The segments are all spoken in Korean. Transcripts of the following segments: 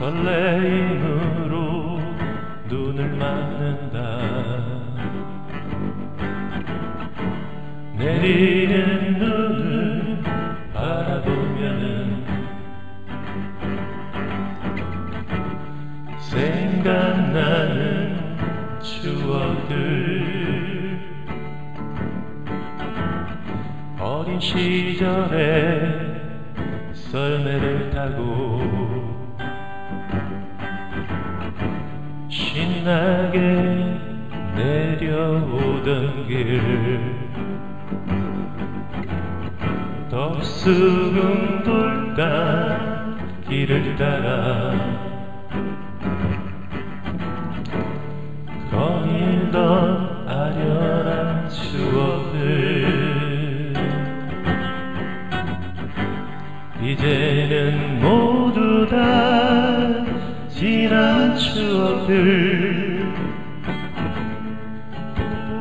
설레임으로 눈을 맞는다. 내리는 눈을 바라보면은 생각나는 추억들. 어린 시절에 썰매를 타고 신나게 내려오던 길. 덥수금 돌다 길을 따라 거닐던 아련한 추억들 이제는 모두 다 지난 추억들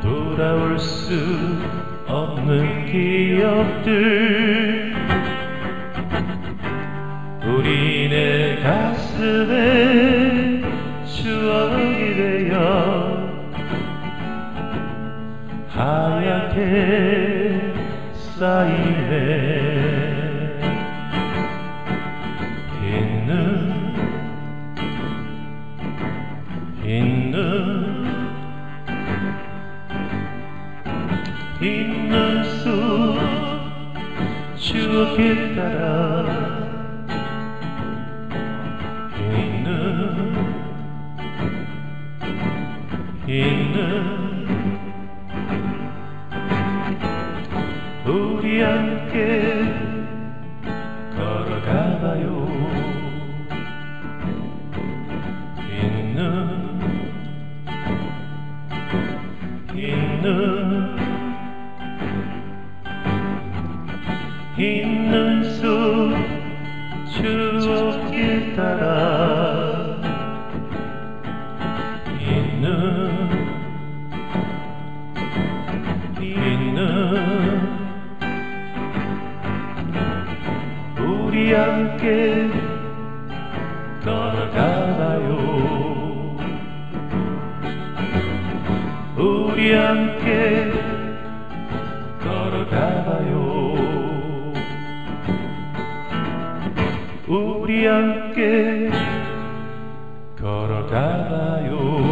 돌아올 수 없는 기억들 우리네 가슴에 추억이 되어 하얗게 쌓이네 추억에 따라 흰눈 흰눈 우리 함께 걸어가봐요. 흰눈 흰눈 흰눈 속 추억에 따라 흰눈 흰눈 우리 함께 걸어가봐요. 우리 함께 걸어가봐요 우리 함께 걸어가봐요.